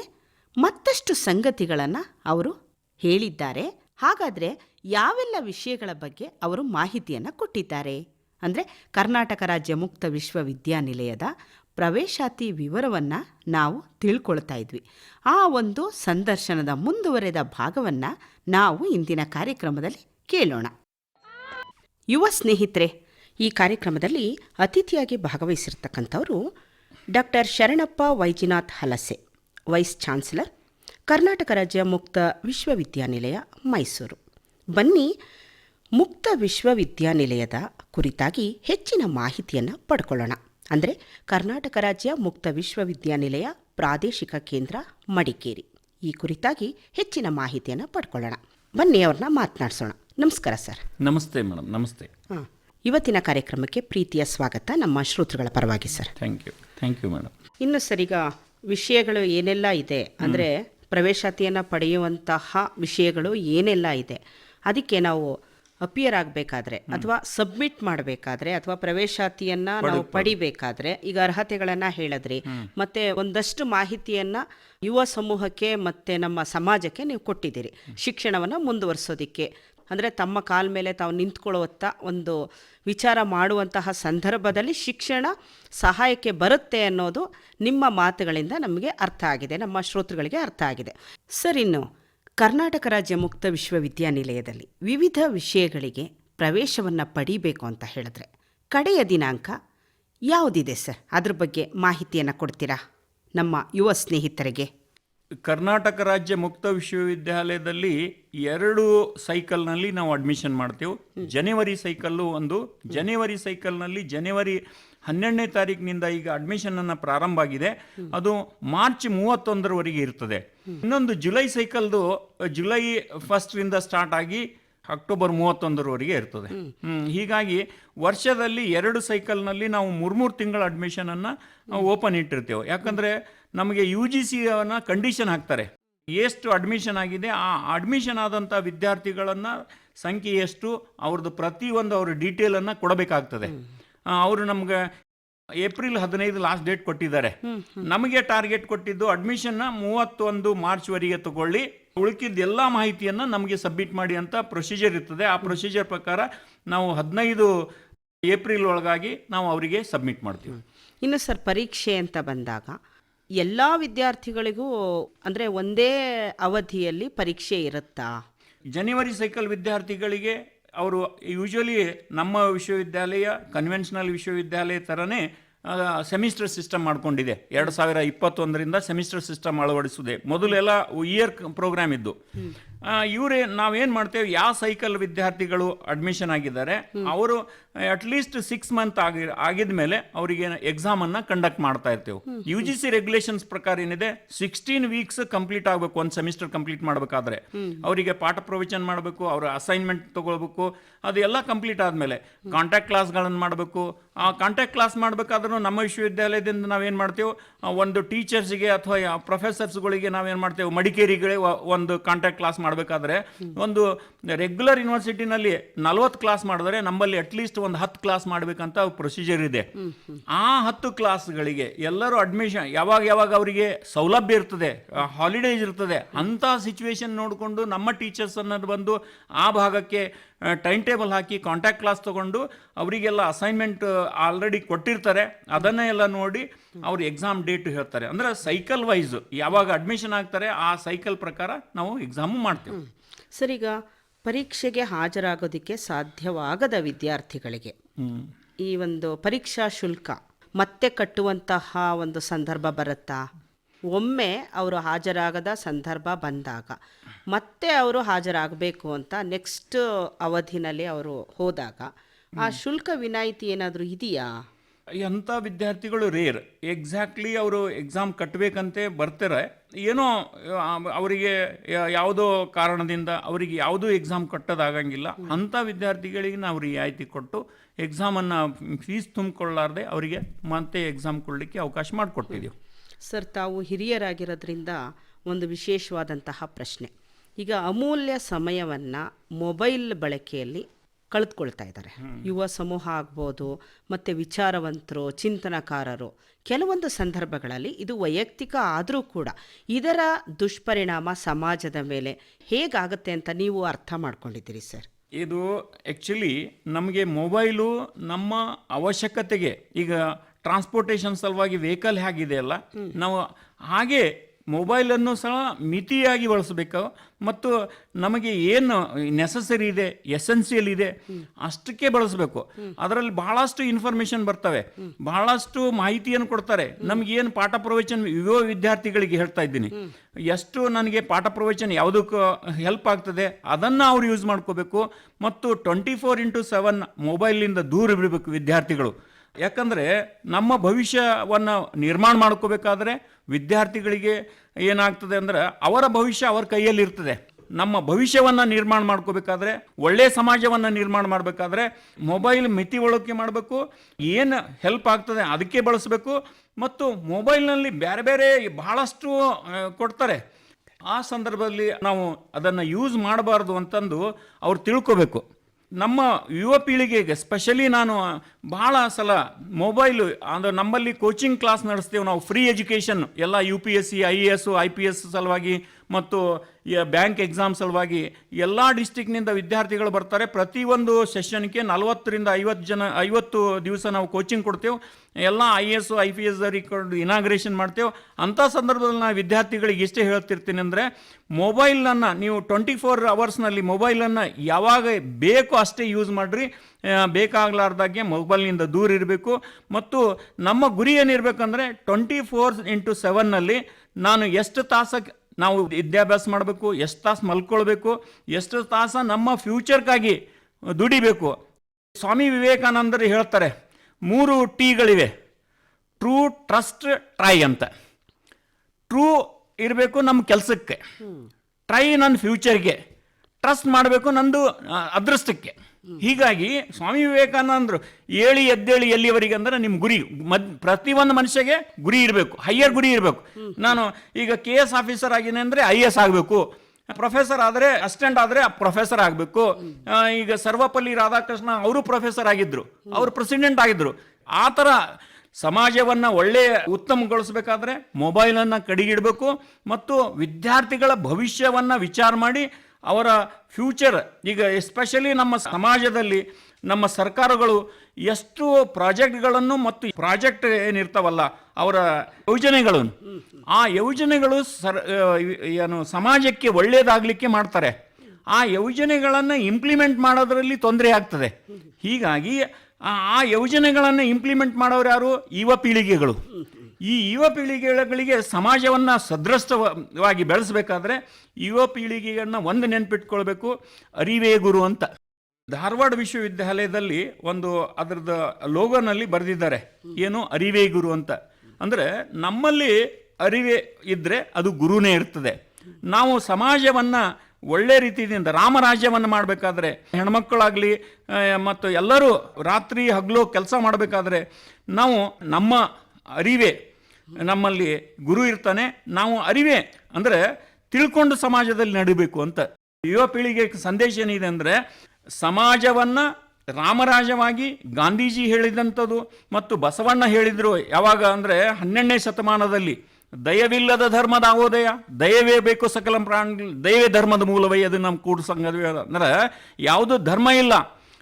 ಮತ್ತಷ್ಟು ಸಂಗತಿಗಳನ್ನು ಅವರು ಹೇಳಿದ್ದಾರೆ. ಹಾಗಾದರೆ ಯಾವೆಲ್ಲ ವಿಷಯಗಳ ಬಗ್ಗೆ ಅವರು ಮಾಹಿತಿಯನ್ನು ಕೊಟ್ಟಿದ್ದಾರೆ? ಅಂದರೆ ಕರ್ನಾಟಕ ರಾಜ್ಯ ಮುಕ್ತ ವಿಶ್ವವಿದ್ಯಾನಿಲಯದ ಪ್ರವೇಶಾತಿ ವಿವರವನ್ನು ನಾವು ತಿಳ್ಕೊಳ್ತಾ ಇದ್ವಿ. ಆ ಒಂದು ಸಂದರ್ಶನದ ಮುಂದುವರೆದ ಭಾಗವನ್ನು ನಾವು ಇಂದಿನ ಕಾರ್ಯಕ್ರಮದಲ್ಲಿ ಕೇಳೋಣ. ಯುವ ಸ್ನೇಹಿತರೆ, ಈ ಕಾರ್ಯಕ್ರಮದಲ್ಲಿ ಅತಿಥಿಯಾಗಿ ಭಾಗವಹಿಸಿರ್ತಕ್ಕಂಥವರು doctor Sharanappa Vaijinath Halase, vice chancellor, Karnataka ರಾಜ್ಯ ಮುಕ್ತ ವಿಶ್ವವಿದ್ಯಾನಿಲಯ ಮೈಸೂರು. ಬನ್ನಿ ಮುಕ್ತ ವಿಶ್ವವಿದ್ಯಾನಿಲಯದ ಕುರಿತಾಗಿ ಹೆಚ್ಚಿನ ಮಾಹಿತಿಯನ್ನು ಪಡ್ಕೊಳ್ಳೋಣ. ಅಂದರೆ ಕರ್ನಾಟಕ ರಾಜ್ಯ ಮುಕ್ತ ವಿಶ್ವವಿದ್ಯಾನಿಲಯ ಪ್ರಾದೇಶಿಕ ಕೇಂದ್ರ ಮಡಿಕೇರಿ. ಈ ಕುರಿತಾಗಿ ಹೆಚ್ಚಿನ ಮಾಹಿತಿಯನ್ನು ಪಡ್ಕೊಳ್ಳೋಣ. ಬನ್ನಿ ಅವ್ರನ್ನ ಮಾತನಾಡಿಸೋಣ. ನಮಸ್ಕಾರ ಸರ್. ನಮಸ್ತೆ ಮೇಡಮ್ ನಮಸ್ತೆ. ಹಾಂ ಇವತ್ತಿನ ಕಾರ್ಯಕ್ರಮಕ್ಕೆ ಪ್ರೀತಿಯ ಸ್ವಾಗತ ನಮ್ಮ ಶ್ರೋತೃಗಳ ಪರವಾಗಿ sir. Thank you thank you madam ಇನ್ನು ಸರ್ ಈಗ ವಿಷಯಗಳು ಏನೆಲ್ಲ ಇದೆ? ಅಂದರೆ ಪ್ರವೇಶಾತಿಯನ್ನು ಪಡೆಯುವಂತಹ ವಿಷಯಗಳು ಏನೆಲ್ಲ ಇದೆ? ಅದಕ್ಕೆ ನಾವು ಅಪಿಯರ್ ಆಗಬೇಕಾದ್ರೆ ಅಥವಾ ಸಬ್ಮಿಟ್ ಮಾಡಬೇಕಾದ್ರೆ ಅಥವಾ ಪ್ರವೇಶಾತಿಯನ್ನ ನಾವು ಪಡಿಬೇಕಾದ್ರೆ ಈಗ ಅರ್ಹತೆಗಳನ್ನ ಹೇಳಿದ್ರಿ. ಮತ್ತೆ ಒಂದಷ್ಟು ಮಾಹಿತಿಯನ್ನ ಯುವ ಸಮೂಹಕ್ಕೆ ಮತ್ತೆ ನಮ್ಮ ಸಮಾಜಕ್ಕೆ ನೀವು ಕೊಟ್ಟಿದ್ದೀರಿ. ಶಿಕ್ಷಣವನ್ನ ಮುಂದುವರಿಸೋದಿಕ್ಕೆ. ಅಂದ್ರೆ ತಮ್ಮ ಕಾಲ್ ಮೇಲೆ ತಾವು ನಿಂತ್ಕೊಳ್ಳುವತ್ತ ಒಂದು ವಿಚಾರ ಮಾಡುವಂತಹ ಸಂದರ್ಭದಲ್ಲಿ ಶಿಕ್ಷಣ ಸಹಾಯಕ್ಕೆ ಬರುತ್ತೆ ಅನ್ನೋದು ನಿಮ್ಮ ಮಾತುಗಳಿಂದ ನಮಗೆ ಅರ್ಥ ಆಗಿದೆ. ನಮ್ಮ ಶ್ರೋತೃಗಳಿಗೆ ಅರ್ಥ ಆಗಿದೆ. ಸರ್ ಇನ್ನು ಕರ್ನಾಟಕ ರಾಜ್ಯ ಮುಕ್ತ ವಿಶ್ವವಿದ್ಯಾನಿಲಯದಲ್ಲಿ ವಿವಿಧ ವಿಷಯಗಳಿಗೆ ಪ್ರವೇಶವನ್ನು ಪಡೀಬೇಕು ಅಂತ ಹೇಳಿದ್ರೆ ಕಡೆಯ ದಿನಾಂಕ ಯಾವುದಿದೆ ಸರ್? ಅದ್ರ ಬಗ್ಗೆ ಮಾಹಿತಿಯನ್ನು ಕೊಡ್ತೀರಾ ನಮ್ಮ ಯುವ ಸ್ನೇಹಿತರಿಗೆ? ಕರ್ನಾಟಕ ರಾಜ್ಯ ಮುಕ್ತ ವಿಶ್ವವಿದ್ಯಾಲಯದಲ್ಲಿ ಎರಡು ಸೈಕಲ್ನಲ್ಲಿ ನಾವು ಅಡ್ಮಿಷನ್ ಮಾಡ್ತೇವೆ. ಜನವರಿ ಸೈಕಲ್ಲು ಒಂದು ಜನವರಿ ಸೈಕಲ್ನಲ್ಲಿ ಜನವರಿ ಹನ್ನೆರಡನೇ ತಾರೀಕಿನಿಂದ ಈಗ ಅಡ್ಮಿಷನ್ ಅನ್ನ ಪ್ರಾರಂಭ ಆಗಿದೆ. ಅದು ಮಾರ್ಚ್ ಮೂವತ್ತೊಂದರವರೆಗೆ ಇರ್ತದೆ. ಇನ್ನೊಂದು ಜುಲೈ ಸೈಕಲ್ದು ಜುಲೈ ಫಸ್ಟ್ರಿಂದ ಸ್ಟಾರ್ಟ್ ಆಗಿ ಅಕ್ಟೋಬರ್ ಮೂವತ್ತೊಂದರವರೆಗೆ ಇರ್ತದೆ. ಹೀಗಾಗಿ ವರ್ಷದಲ್ಲಿ ಎರಡು ಸೈಕಲ್ನಲ್ಲಿ ನಾವು ಮೂರು ಮೂರು ತಿಂಗಳ ಅಡ್ಮಿಷನನ್ನು ಓಪನ್ ಇಟ್ಟಿರ್ತೇವೆ. ಯಾಕಂದರೆ ನಮಗೆ ಯು ಜಿ ಸಿ ಅನ್ನ ಕಂಡೀಷನ್ ಹಾಕ್ತಾರೆ. ಎಷ್ಟು ಅಡ್ಮಿಷನ್ ಆಗಿದೆ ಆ ಅಡ್ಮಿಷನ್ ಆದಂಥ ವಿದ್ಯಾರ್ಥಿಗಳನ್ನು ಸಂಖ್ಯೆ ಎಷ್ಟು ಅವ್ರದ್ದು ಪ್ರತಿಯೊಂದು ಅವ್ರ ಡೀಟೇಲನ್ನು ಕೊಡಬೇಕಾಗ್ತದೆ. ಅವರು ನಮ್ಗೆ ಏಪ್ರಿಲ್ ಹದಿನೈದು ಲಾಸ್ಟ್ ಡೇಟ್ ಕೊಟ್ಟಿದ್ದಾರೆ. ನಮಗೆ ಟಾರ್ಗೆಟ್ ಕೊಟ್ಟಿದ್ದು ಅಡ್ಮಿಷನ್ನ ಮೂವತ್ತೊಂದು ಮಾರ್ಚ್ವರೆಗೆ ತಗೊಳ್ಳಿ. ಉಳಿಕಿದ್ದ ಎಲ್ಲ ಮಾಹಿತಿಯನ್ನು ನಮಗೆ ಸಬ್ಮಿಟ್ ಮಾಡಿ ಅಂತ ಪ್ರೊಸೀಜರ್ ಇರ್ತದೆ. ಆ ಪ್ರೊಸೀಜರ್ ಪ್ರಕಾರ ನಾವು ಹದಿನೈದು ಏಪ್ರಿಲ್ ಒಳಗಾಗಿ ನಾವು ಅವರಿಗೆ ಸಬ್ಮಿಟ್ ಮಾಡ್ತೀವಿ. ಇನ್ನು ಸರ್ ಪರೀಕ್ಷೆ ಅಂತ ಬಂದಾಗ ಎಲ್ಲ ವಿದ್ಯಾರ್ಥಿಗಳಿಗೂ ಅಂದರೆ ಒಂದೇ ಅವಧಿಯಲ್ಲಿ ಪರೀಕ್ಷೆ ಇರುತ್ತಾ? ಜನವರಿ ಸೈಕಲ್ ವಿದ್ಯಾರ್ಥಿಗಳಿಗೆ ಅವರು ಯೂಶಲಿ ನಮ್ಮ ವಿಶ್ವವಿದ್ಯಾಲಯ ಕನ್ವೆನ್ಷನಲ್ ವಿಶ್ವವಿದ್ಯಾಲಯ ಥರನೇ ಸೆಮಿಸ್ಟರ್ ಸಿಸ್ಟಮ್ ಮಾಡ್ಕೊಂಡಿದೆ. ಎರಡು ಸಾವಿರ ಇಪ್ಪತ್ತೊಂದರಿಂದ ಸೆಮಿಸ್ಟರ್ ಸಿಸ್ಟಮ್ ಅಳವಡಿಸಿದೆ. ಮೊದಲೆಲ್ಲ ಇಯರ್ ಪ್ರೋಗ್ರಾಮ್ ಇದ್ದು. ಇವರೇ ನಾವೇನು ಮಾಡ್ತೇವೆ ಯಾವ ಸೈಕಲ್ ವಿದ್ಯಾರ್ಥಿಗಳು ಅಡ್ಮಿಷನ್ ಆಗಿದ್ದಾರೆ ಅವರು ಅಟ್ಲೀಸ್ಟ್ ಸಿಕ್ಸ್ ಮಂತ್ ಆಗಿ ಆಗಿದ ಮೇಲೆ ಅವರಿಗೆ ಎಕ್ಸಾಮನ್ನು ಕಂಡಕ್ಟ್ ಮಾಡ್ತಾ ಇರ್ತೇವೆ. ಯು ಜಿ ಸಿ ರೆಗ್ಯುಲೇಷನ್ಸ್ ಪ್ರಕಾರ ಏನಿದೆ ಸಿಕ್ಸ್ಟೀನ್ ವೀಕ್ಸ್ ಕಂಪ್ಲೀಟ್ ಆಗಬೇಕು ಒಂದು ಸೆಮಿಸ್ಟರ್ ಕಂಪ್ಲೀಟ್ ಮಾಡಬೇಕಾದ್ರೆ. ಅವರಿಗೆ ಪಾಠ ಪ್ರವಚನ ಮಾಡಬೇಕು ಅವರ ಅಸೈನ್ಮೆಂಟ್ ತಗೊಳ್ಬೇಕು ಅದೆಲ್ಲ ಕಂಪ್ಲೀಟ್ ಆದಮೇಲೆ ಕಾಂಟ್ಯಾಕ್ಟ್ ಕ್ಲಾಸ್ಗಳನ್ನು ಮಾಡಬೇಕು. ಆ ಕಾಂಟ್ಯಾಕ್ಟ್ ಕ್ಲಾಸ್ ಮಾಡಬೇಕಾದ್ರೂ ನಮ್ಮ ವಿಶ್ವವಿದ್ಯಾಲಯದಿಂದ ನಾವೇನು ಮಾಡ್ತೇವೆ ಒಂದು ಟೀಚರ್ಸ್ಗೆ ಅಥವಾ ಪ್ರೊಫೆಸರ್ಸ್ಗಳಿಗೆ ನಾವೇನು ಮಾಡ್ತೇವೆ ಮಡಿಕೇರಿಗಳೇ ಒಂದು ಕಾಂಟ್ಯಾಕ್ಟ್ ಕ್ಲಾಸ್ ಮಾಡಬೇಕಾದ್ರೆ ಒಂದು ರೆಗ್ಯುಲರ್ ಯೂನಿವರ್ಸಿಟಿನಲ್ಲಿ ನಲವತ್ತು ಕ್ಲಾಸ್ ಮಾಡಿದ್ರೆ ನಮ್ಮಲ್ಲಿ ಅಟ್ಲೀಸ್ಟ್ ಒಂದು ಹತ್ತು ಕ್ಲಾಸ್ ಮಾಡಬೇಕಂತ ಪ್ರೊಸೀಜರ್ ಇದೆ. ಆ ಹತ್ತು ಕ್ಲಾಸ್ಗಳಿಗೆ ಎಲ್ಲರೂ ಅಡ್ಮಿಷನ್ ಯಾವಾಗ ಯಾವಾಗ ಅವರಿಗೆ ಸೌಲಭ್ಯ ಇರ್ತದೆ ಹಾಲಿಡೇಸ್ ಇರ್ತದೆ ಅಂಥ ಸಿಚುವೇಶನ್ ನೋಡಿಕೊಂಡು ನಮ್ಮ ಟೀಚರ್ಸ್ ಅನ್ನೋದು ಬಂದು ಆ ಭಾಗಕ್ಕೆ ಟೈಮ್ ಟೇಬಲ್ ಹಾಕಿ ಕಾಂಟ್ಯಾಕ್ಟ್ ಕ್ಲಾಸ್ ತೊಗೊಂಡು ಅವರಿಗೆಲ್ಲ ಅಸೈನ್ಮೆಂಟ್ ಆಲ್ರೆಡಿ ಕೊಟ್ಟಿರ್ತಾರೆ. ಅದನ್ನೇ ಎಲ್ಲ ನೋಡಿ ಅವ್ರು ಎಕ್ಸಾಮ್ ಡೇಟ್ ಹೇಳ್ತಾರೆ. ಅಂದರೆ ಸೈಕಲ್ ವೈಸ್ ಯಾವಾಗ ಅಡ್ಮಿಷನ್ ಆಗ್ತಾರೆ ಆ ಸೈಕಲ್ ಪ್ರಕಾರ ನಾವು ಎಕ್ಸಾಮು ಮಾಡ್ತೇವೆ. ಸರ್ ಈಗ ಪರೀಕ್ಷೆಗೆ ಹಾಜರಾಗೋದಕ್ಕೆ ಸಾಧ್ಯವಾಗದ ವಿದ್ಯಾರ್ಥಿಗಳಿಗೆ. ಈ ಒಂದು ಪರೀಕ್ಷಾ ಶುಲ್ಕ ಮತ್ತೆ ಕಟ್ಟುವಂತಹ ಒಂದು ಸಂದರ್ಭ ಬರುತ್ತಾ? ಒಮ್ಮೆ ಅವರು ಹಾಜರಾಗದ ಸಂದರ್ಭ ಬಂದಾಗ ಮತ್ತೆ ಅವರು ಹಾಜರಾಗಬೇಕು ಅಂತ ನೆಕ್ಸ್ಟ್ ಅವಧಿನಲ್ಲಿ ಅವರು ಹೋದಾಗ ಆ ಶುಲ್ಕ ವಿನಾಯಿತಿ ಏನಾದರೂ ಇದೆಯಾ? ಎಂಥ ವಿದ್ಯಾರ್ಥಿಗಳು ರೇರ್ ಎಕ್ಸಾಕ್ಟ್ಲಿ ಅವರು ಎಕ್ಸಾಮ್ ಕಟ್ಟಬೇಕಂತೆ ಬರ್ತಾರೆ. ಏನೋ ಅವರಿಗೆ ಯಾವುದೋ ಕಾರಣದಿಂದ ಅವರಿಗೆ ಯಾವುದೂ ಎಕ್ಸಾಮ್ ಕಟ್ಟೋದಾಗಂಗಿಲ್ಲ. ಅಂಥ ವಿದ್ಯಾರ್ಥಿಗಳಿಗೆ ನಾವು ರಿಯಾಯಿತಿ ಕೊಟ್ಟು ಎಕ್ಸಾಮನ್ನು ಫೀಸ್ ತುಂಬಿಕೊಳ್ಳಾರ್ದೆ ಅವರಿಗೆ ಮತ್ತೆ ಎಕ್ಸಾಮ್ ಕೊಡಲಿಕ್ಕೆ ಅವಕಾಶ ಮಾಡಿಕೊಟ್ಟಿದ್ದೀವಿ ಸರ್ ತಾವು ಹಿರಿಯರಾಗಿರೋದ್ರಿಂದ ಒಂದು ವಿಶೇಷವಾದಂತಹ ಪ್ರಶ್ನೆ. ಈಗ ಅಮೂಲ್ಯ ಸಮಯವನ್ನು ಮೊಬೈಲ್ ಬಳಕೆಯಲ್ಲಿ ಕಳೆದುಕೊಳ್ತಾ ಇದ್ದಾರೆ. ಯುವ ಸಮೂಹ ಆಗ್ಬೋದು ಮತ್ತು ವಿಚಾರವಂತರು ಚಿಂತನಕಾರರು ಕೆಲವೊಂದು ಸಂದರ್ಭಗಳಲ್ಲಿ ಇದು ವೈಯಕ್ತಿಕ ಆದರೂ ಕೂಡ ಇದರ ದುಷ್ಪರಿಣಾಮ ಸಮಾಜದ ಮೇಲೆ ಹೇಗಾಗುತ್ತೆ ಅಂತ ನೀವು ಅರ್ಥ ಮಾಡ್ಕೊಂಡಿದ್ದೀರಿ ಸರ್? ಇದು ಆ್ಯಕ್ಚುಲಿ ನಮಗೆ ಮೊಬೈಲು ನಮ್ಮ ಅವಶ್ಯಕತೆಗೆ ಈಗ ಟ್ರಾನ್ಸ್ಪೋರ್ಟೇಷನ್ ಸಲುವಾಗಿ ವೆಹಿಕಲ್ ಹೇಗಿದೆ ಅಲ್ಲ? ನಾವು ಹಾಗೆ ಮೊಬೈಲನ್ನು ಸಹ ಮಿತಿಯಾಗಿ ಬಳಸಬೇಕು. ಮತ್ತು ನಮಗೆ ಏನು ನೆಸಸರಿ ಇದೆ ಎಸೆನ್ಸಿಯಲ್ ಇದೆ, ಅಷ್ಟಕ್ಕೆ ಬಳಸಬೇಕು. ಅದರಲ್ಲಿ ಬಹಳಷ್ಟು ಇನ್ಫಾರ್ಮೇಷನ್ ಬರ್ತವೆ. ಬಹಳಷ್ಟು ಮಾಹಿತಿಯನ್ನು ಕೊಡ್ತಾರೆ. ನಮ್ಗೆ ಏನು ಪಾಠ ಪ್ರವಚನ ಯುವ ವಿದ್ಯಾರ್ಥಿಗಳಿಗೆ ಹೇಳ್ತಾ ಇದ್ದೀನಿ. ಎಷ್ಟು ನನಗೆ ಪಾಠ ಪ್ರವಚನ ಯಾವುದಕ್ಕೆ ಹೆಲ್ಪ್ ಆಗ್ತದೆ, ಅದನ್ನು ಅವ್ರು ಯೂಸ್ ಮಾಡ್ಕೋಬೇಕು. ಮತ್ತು ಟ್ವೆಂಟಿ ಫೋರ್ ಇಂಟು ಸೆವೆನ್ ಮೊಬೈಲಿಂದ ದೂರ ಬಿಡಬೇಕು ವಿದ್ಯಾರ್ಥಿಗಳು. ಯಾಕಂದರೆ ನಮ್ಮ ಭವಿಷ್ಯವನ್ನು ನಿರ್ಮಾಣ ಮಾಡ್ಕೋಬೇಕಾದ್ರೆ ವಿದ್ಯಾರ್ಥಿಗಳಿಗೆ ಏನಾಗ್ತದೆ ಅಂದ್ರೆ ಅವರ ಭವಿಷ್ಯ ಅವರ ಕೈಯಲ್ಲಿರ್ತದೆ. ನಮ್ಮ ಭವಿಷ್ಯವನ್ನು ನಿರ್ಮಾಣ ಮಾಡ್ಕೋಬೇಕಾದ್ರೆ ಒಳ್ಳೆಯ ಸಮಾಜವನ್ನು ನಿರ್ಮಾಣ ಮಾಡಬೇಕಾದ್ರೆ ಮೊಬೈಲ್ ಮಿತಿ ಒಳಕೆ ಮಾಡಬೇಕು, ಏನು ಹೆಲ್ಪ್ ಆಗ್ತದೆ ಅದಕ್ಕೆ ಬಳಸಬೇಕು, ಮತ್ತು ಮೊಬೈಲ್ನಲ್ಲಿ ಬೇರೆ ಬೇರೆ ಬಹಳಷ್ಟು ಕೊಡ್ತಾರೆ. ಆ ಸಂದರ್ಭದಲ್ಲಿ ನಾವು ಅದನ್ನು ಯೂಸ್ ಮಾಡಬಾರ್ದು ಅಂತಂದು ಅವ್ರು ತಿಳ್ಕೋಬೇಕು. ನಮ್ಮ ಯುವ ಪೀಳಿಗೆಗೆ ಸ್ಪೆಷಲಿ ನಾನು ಭಾಳ ಸಲ ಮೊಬೈಲು ಅಂದರೆ ನಮ್ಮಲ್ಲಿ ಕೋಚಿಂಗ್ ಕ್ಲಾಸ್ ನಡೆಸ್ತೇವೆ ನಾವು ಫ್ರೀ ಎಜುಕೇಷನ್ ಎಲ್ಲ U P S C I A S I P S ಸಲುವಾಗಿ ಮತ್ತು ಬ್ಯಾಂಕ್ ಎಕ್ಸಾಮ್ ಸಲುವಾಗಿ ಎಲ್ಲ ಡಿಸ್ಟಿಕ್ನಿಂದ ವಿದ್ಯಾರ್ಥಿಗಳು ಬರ್ತಾರೆ. ಪ್ರತಿಯೊಂದು ಸೆಷನ್ಗೆ ನಲವತ್ತರಿಂದ ಐವತ್ತು ಜನ, ಐವತ್ತು ದಿವಸ ನಾವು ಕೋಚಿಂಗ್ ಕೊಡ್ತೇವೆ. ಎಲ್ಲ I S, I P S record inauguration ಮಾಡ್ತೇವೆ. ಅಂಥ ಸಂದರ್ಭದಲ್ಲಿ ನಾನು ವಿದ್ಯಾರ್ಥಿಗಳಿಗೆ ಇಷ್ಟೇ ಹೇಳ್ತಿರ್ತೀನಿ ಅಂದರೆ, ಮೊಬೈಲನ್ನು ನೀವು ಟ್ವೆಂಟಿ ಫೋರ್ ಅವರ್ಸ್ನಲ್ಲಿ ಮೊಬೈಲನ್ನು ಯಾವಾಗ ಬೇಕು ಅಷ್ಟೇ ಯೂಸ್ ಮಾಡಿರಿ. ಬೇಕಾಗಲಾರ್ದಾಗೆ ಮೊಬೈಲ್ನಿಂದ ದೂರ ಇರಬೇಕು. ಮತ್ತು ನಮ್ಮ ಗುರಿ ಏನಿರಬೇಕಂದ್ರೆ, ಟ್ವೆಂಟಿ ಫೋರ್ ಇಂಟು ಸೆವೆನ್ನಲ್ಲಿ ನಾನು ಎಷ್ಟು ತಾಸಕ್ಕೆ ನಾವು ವಿದ್ಯಾಭ್ಯಾಸ ಮಾಡಬೇಕು ಎಷ್ಟು ತಾಸು ಮಲ್ಕೊಳ್ಬೇಕು ಎಷ್ಟು ತಾಸು ನಮ್ಮ ಫ್ಯೂಚರ್ಗಾಗಿ ದುಡಿಬೇಕು. ಸ್ವಾಮಿ ವಿವೇಕಾನಂದರು ಹೇಳ್ತಾರೆ ಮೂರು ಟೀಗಳಿವೆ ಟ್ರೂ ಟ್ರಸ್ಟ್ ಟ್ರೈ ಅಂತ. ಟ್ರೂ ಇರಬೇಕು ನಮ್ಮ ಕೆಲಸಕ್ಕೆ. ಟ್ರೈ ನನ್ನ ಫ್ಯೂಚರ್ಗೆ. ಟ್ರಸ್ಟ್ ಮಾಡಬೇಕು ನಂದು ಅದೃಷ್ಟಕ್ಕೆ. ಹೀಗಾಗಿ ಸ್ವಾಮಿ ವಿವೇಕಾನಂದರು ಏಳಿ ಎದ್ದೇಳಿ ಎಲ್ಲಿವರೆಗೆ ಅಂದ್ರೆ ನಿಮ್ಮ ಗುರಿ, ಮದ್ ಪ್ರತಿಯೊಂದು ಮನುಷ್ಯಗೆ ಗುರಿ ಇರಬೇಕು ಹೈಯರ್ ಗುರಿ ಇರಬೇಕು. ನಾನು ಈಗ ಕೆ ಎಸ್ ಆಫೀಸರ್ ಆಗಿನೇ ಅಂದರೆ ಐ ಎಸ್ ಆಗಬೇಕು. ಪ್ರೊಫೆಸರ್ ಆದರೆ ಅಸಿಸ್ಟೆಂಟ್ ಆದರೆ ಪ್ರೊಫೆಸರ್ ಆಗಬೇಕು. ಈಗ ಸರ್ವಪಲ್ಲಿ ರಾಧಾಕೃಷ್ಣ ಅವರು ಪ್ರೊಫೆಸರ್ ಆಗಿದ್ರು, ಅವರು ಪ್ರೆಸಿಡೆಂಟ್ ಆಗಿದ್ರು. ಆ ಥರ ಸಮಾಜವನ್ನು ಒಳ್ಳೆಯ ಉತ್ತಮಗೊಳಿಸಬೇಕಾದ್ರೆ ಮೊಬೈಲನ್ನು ಕಡಿಗಿಡಬೇಕು ಮತ್ತು ವಿದ್ಯಾರ್ಥಿಗಳ ಭವಿಷ್ಯವನ್ನು ವಿಚಾರ ಮಾಡಿ ಅವರ ಫ್ಯೂಚರ್, ಈಗ ಎಸ್ಪೆಷಲಿ ನಮ್ಮ ಸಮಾಜದಲ್ಲಿ ನಮ್ಮ ಸರ್ಕಾರಗಳು ಎಷ್ಟು ಪ್ರಾಜೆಕ್ಟ್ಗಳನ್ನು ಮತ್ತು ಪ್ರಾಜೆಕ್ಟ್ ಏನಿರ್ತಾವಲ್ಲ, ಅವರ ಯೋಜನೆಗಳನ್ನು. ಆ ಯೋಜನೆಗಳು ಸರ್ ಏನು ಸಮಾಜಕ್ಕೆ ಒಳ್ಳೆಯದಾಗಲಿಕ್ಕೆ ಮಾಡ್ತಾರೆ. ಆ ಯೋಜನೆಗಳನ್ನು ಇಂಪ್ಲಿಮೆಂಟ್ ಮಾಡೋದರಲ್ಲಿ ತೊಂದರೆ ಆಗ್ತದೆ. ಹೀಗಾಗಿ ಆ- ಆ ಯೋಜನೆಗಳನ್ನು ಇಂಪ್ಲಿಮೆಂಟ್ ಮಾಡೋರು ಯಾರು? ಯುವ ಪೀಳಿಗೆಗಳು. ಈ ಯುವ ಪೀಳಿಗೆಗಳಿಗೆ ಸಮಾಜವನ್ನು ಸದೃಷ್ಟವಾಗಿ ಬೆಳೆಸಬೇಕಾದ್ರೆ ಯುವ ಪೀಳಿಗೆಯನ್ನು ಒಂದು ನೆನ್ಪಿಟ್ಕೊಳ್ಬೇಕು, ಅರಿವೇ ಗುರು ಅಂತ. ಧಾರವಾಡ ವಿಶ್ವವಿದ್ಯಾಲಯದಲ್ಲಿ ಒಂದು ಅದರದ ಲೋಗೋನಲ್ಲಿ ಬರೆದಿದ್ದಾರೆ, ಏನು ಅರಿವೇ ಗುರು ಅಂತ. ಅಂದರೆ ನಮ್ಮಲ್ಲಿ ಅರಿವೇ ಇದ್ದರೆ ಅದು ಗುರುನೇ ಇರ್ತದೆ. ನಾವು ಸಮಾಜವನ್ನು ಒಳ್ಳೆ ರೀತಿಯಿಂದ, ರಾಮರಾಜ್ಯವನ್ನು ಮಾಡಬೇಕಾದ್ರೆ, ಹೆಣ್ಮಕ್ಕಳಾಗಲಿ ಮತ್ತು ಎಲ್ಲರೂ ರಾತ್ರಿ ಹಗಲು ಕೆಲಸ ಮಾಡಬೇಕಾದ್ರೆ ನಾವು ನಮ್ಮ ಅರಿವೇ. ನಮ್ಮಲ್ಲಿ ಗುರು ಇರ್ತಾನೆ, ನಾವು ಅರಿವೆ. ಅಂದರೆ ತಿಳ್ಕೊಂಡು ಸಮಾಜದಲ್ಲಿ ನಡಿಬೇಕು ಅಂತ. ಯುವ ಪೀಳಿಗೆ ಸಂದೇಶ ಏನಿದೆ ಅಂದರೆ, ಸಮಾಜವನ್ನು ರಾಮರಾಜವಾಗಿ ಗಾಂಧೀಜಿ ಹೇಳಿದಂಥದ್ದು ಮತ್ತು ಬಸವಣ್ಣ ಹೇಳಿದರು ಯಾವಾಗ ಅಂದರೆ ಹನ್ನೆರಡನೇ ಶತಮಾನದಲ್ಲಿ. ದಯವಿಲ್ಲದ ಧರ್ಮದ ಅವೋದಯ ದಯವೇ ಬೇಕು ಸಕಲ ಪ್ರಾಣಿ, ದಯವೇ ಧರ್ಮದ ಮೂಲವೇ ಅದು ನಮ್ಮ ಕೂಡ ಸಂಘದ ಅಂದ್ರೆ ಯಾವುದು ಧರ್ಮ ಇಲ್ಲ.